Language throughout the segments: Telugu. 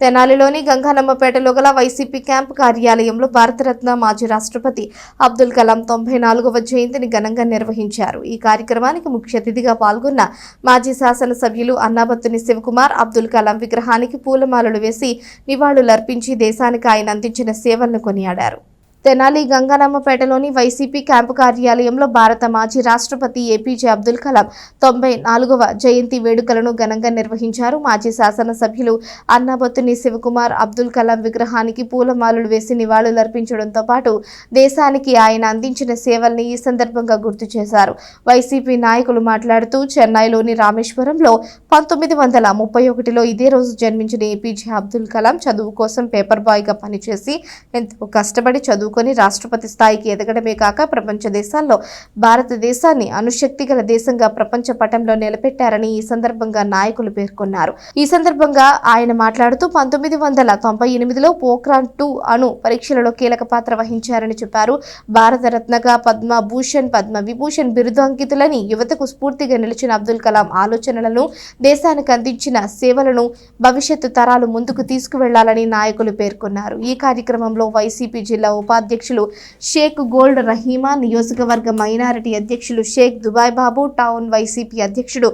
తెనాలిలోని గంగానమ్మపేటలో గల వైసీపీ క్యాంప్ కార్యాలయంలో భారతరత్న మాజీ రాష్ట్రపతి అబ్దుల్ కలాం తొంభై నాలుగవ జయంతిని ఘనంగా నిర్వహించారు. ఈ కార్యక్రమానికి ముఖ్య అతిథిగా పాల్గొన్న మాజీ శాసనసభ్యులు అన్నాబత్తుని శివకుమార్ అబ్దుల్ కలాం విగ్రహానికి పూలమాలలు వేసి నివాళులర్పించి దేశానికి ఆయన అందించిన సేవలను కొనియాడారు. తెనాలి గంగారామపేటలోని వైసీపీ క్యాంపు కార్యాలయంలో భారత మాజీ రాష్ట్రపతి ఏపీజే అబ్దుల్ కలాం తొంభై నాలుగవ జయంతి వేడుకలను ఘనంగా నిర్వహించారు. మాజీ శాసనసభ్యులు అన్నాబత్తుని శివకుమార్ అబ్దుల్ కలాం విగ్రహానికి పూలమాలలు వేసి నివాళులర్పించడంతో పాటు దేశానికి ఆయన అందించిన సేవల్ని ఈ సందర్భంగా గుర్తు చేశారు. వైసీపీ నాయకులు మాట్లాడుతూ చెన్నైలోని రామేశ్వరంలో పంతొమ్మిది వందల ముప్పై ఒకటిలో ఇదే రోజు జన్మించిన ఏపీజే అబ్దుల్ కలాం చదువు కోసం పేపర్ బాయ్గా పనిచేసి ఎంతో కష్టపడి చదువు చదువుకొని రాష్ట్రపతి స్థాయికి ఎదగడమే కాక ప్రపంచ దేశాల్లో భారతదేశాన్ని అణుశక్తి గల దేశంగా ప్రపంచ పటంలో నిలబెట్టారని ఈ సందర్భంగా నాయకులు పేర్కొన్నారు. ఈ సందర్భంగా ఆయన మాట్లాడుతూ పంతొమ్మిది వందల తొంభై ఎనిమిదిలో పోఖ్రాన్ టూ అణు పరీక్షలలో కీలక పాత్ర వహించారని చెప్పారు. భారతరత్నగా పద్మభూషణ్ పద్మ విభూషణ్ బిరుదు అంకితులని యువతకు స్ఫూర్తిగా నిలిచిన అబ్దుల్ కలాం ఆలోచనలను దేశానికి అందించిన సేవలను భవిష్యత్తు తరాలు ముందుకు తీసుకువెళ్ళాలని నాయకులు పేర్కొన్నారు. ఈ కార్యక్రమంలో వైసీపీ జిల్లా ఉపాధి ఉపాధ్యక్షులు షేక్ గోల్డ్ రహీమా నియోజకవర్గ మైనారిటీ అధ్యక్షులు Shaik Dubai Babu town YCP అధ్యక్షుడు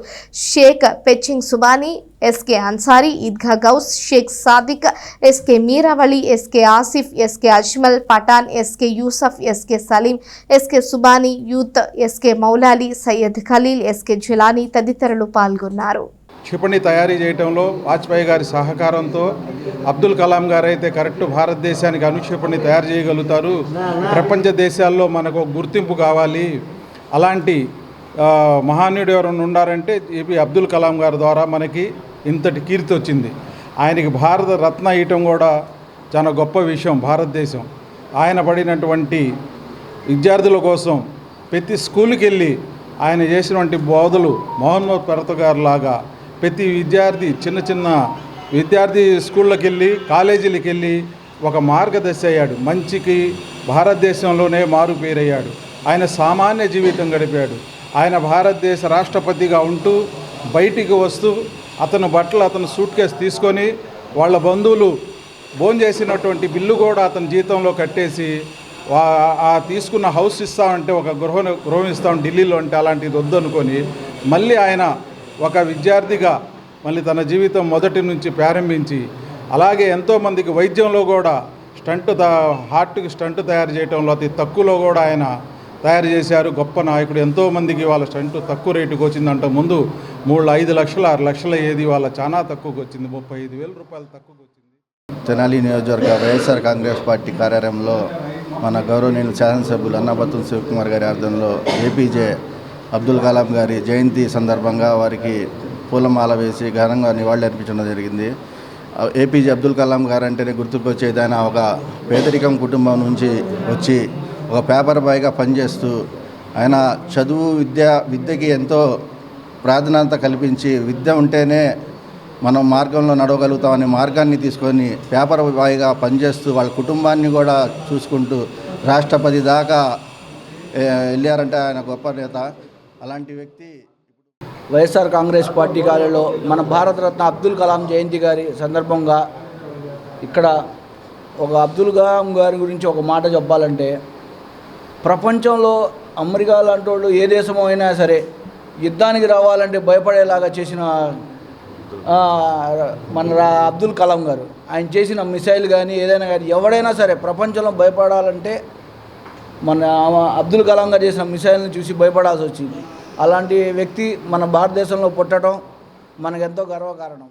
Sheikh పెచ్చింగ్ Subhani SK Ansari Eidgah Ghouse Shaik Sadiq SK Meeravali SK Asif SK Ajmal Pathan SK Yusuf SK Saleem SK Subhani youth SK Moulali Syed Khaleel SK Julani తదితరులు పాల్గొన్నారు. క్షిపణి తయారీ చేయడంలో వాజ్పేయి గారి సహకారంతో అబ్దుల్ కలాం గారు అయితే కరెక్ట్ భారతదేశానికి అణుక్షిపణి తయారు చేయగలుగుతారు. ప్రపంచ దేశాల్లో మనకు గుర్తింపు కావాలి. అలాంటి మహానీయుడు ఎవరైనా ఉండారంటే ఏపీ అబ్దుల్ కలాం గారి ద్వారా మనకి ఇంతటి కీర్తి వచ్చింది. ఆయనకి భారత రత్న ఇయటం కూడా చాలా గొప్ప విషయం భారతదేశం. ఆయన పడినటువంటి విద్యార్థుల కోసం ప్రతి స్కూల్కి వెళ్ళి ఆయన చేసినటువంటి బోధలు మోహన్మద్ పరత గారు లాగా ప్రతి విద్యార్థి చిన్న చిన్న విద్యార్థి స్కూళ్ళకి వెళ్ళి కాలేజీలకు వెళ్ళి ఒక మార్గదర్శి అయ్యాడు. మంచికి భారతదేశంలోనే మారు పేరయ్యాడు. ఆయన సామాన్య జీవితం గడిపాడు. ఆయన భారతదేశ రాష్ట్రపతిగా ఉంటూ బయటికి వస్తూ అతను బట్టలు అతను సూట్ కేసు తీసుకొని వాళ్ళ బంధువులు భోంచేసినటువంటి బిల్లు కూడా అతని జీతంలో కట్టేసి ఆ తీసుకున్న హౌస్ ఇస్తామంటే ఒక గృహ గృహం ఇస్తాం ఢిల్లీలో అంటే అలాంటిది వద్దనుకొని మళ్ళీ ఆయన ఒక విద్యార్థిగా మళ్ళీ తన జీవితం మొదటి నుంచి ప్రారంభించి అలాగే ఎంతోమందికి వైద్యంలో కూడా స్టంట్ త హార్ట్కి స్టంట్ తయారు చేయడంలో అతి తక్కువలో కూడా ఆయన తయారు చేశారు. గొప్ప నాయకుడు. ఎంతోమందికి వాళ్ళ స్టంట్ తక్కువ రేటుకి వచ్చిందంటే. ముందు మూడు ఐదు లక్షలు ఆరు లక్షల ఏది వాళ్ళ చాలా తక్కువకి వచ్చింది. ముప్పై ఐదు వేల రూపాయలు తక్కువకి వచ్చింది. తెనాలి నియోజకవర్గ వైఎస్ఆర్ కాంగ్రెస్ పార్టీ కార్యాలయంలో మన గౌరవనీయులు శాసనసభ్యులు అన్నబత్తుల శివకుమార్ గారి ఆధ్వర్యంలో ఏపీజే అబ్దుల్ కలాం గారి జయంతి సందర్భంగా వారికి పూలమాల వేసి ఘనంగా నివాళులు అర్పించడం జరిగింది. ఏపీజే అబ్దుల్ కలాం గారు అంటేనే గుర్తుకొచ్చేది ఆయన ఒక పేదరికం కుటుంబం నుంచి వచ్చి ఒక పేపర్ బాయ్గా పనిచేస్తూ ఆయన చదువు విద్య విద్యకి ఎంతో ప్రాధాన్యత కల్పించి విద్య ఉంటేనే మనం మార్గంలో నడవగలుగుతామనే మార్గాన్ని తీసుకొని పేపర్ బాయ్గా పనిచేస్తూ వాళ్ళ కుటుంబాన్ని కూడా చూసుకుంటూ రాష్ట్రపతి దాకా వెళ్ళారంటే ఆయన గొప్ప నేత. అలాంటి వ్యక్తి వైఎస్ఆర్ కాంగ్రెస్ పార్టీ కార్యాలయంలో మన భారతరత్న అబ్దుల్ కలాం జయంతి గారి సందర్భంగా ఇక్కడ ఒక అబ్దుల్ కలాం గారి గురించి ఒక మాట చెప్పాలంటే ప్రపంచంలో అమెరికా లాంటి వాళ్ళు ఏ దేశం అయినా సరే యుద్ధానికి రావాలంటే భయపడేలాగా చేసిన మన రా- అబ్దుల్ కలాం గారు. ఆయన చేసిన మిసైల్ కానీ ఏదైనా కానీ ఎవడైనా సరే ప్రపంచంలో భయపడాలంటే మన అబ్దుల్ కలాం గారు చేసిన మిసైల్ని చూసి భయపడాల్సి వచ్చింది. అలాంటి వ్యక్తి మన భారతదేశంలో పుట్టడం మనకెంతో గర్వకారణం.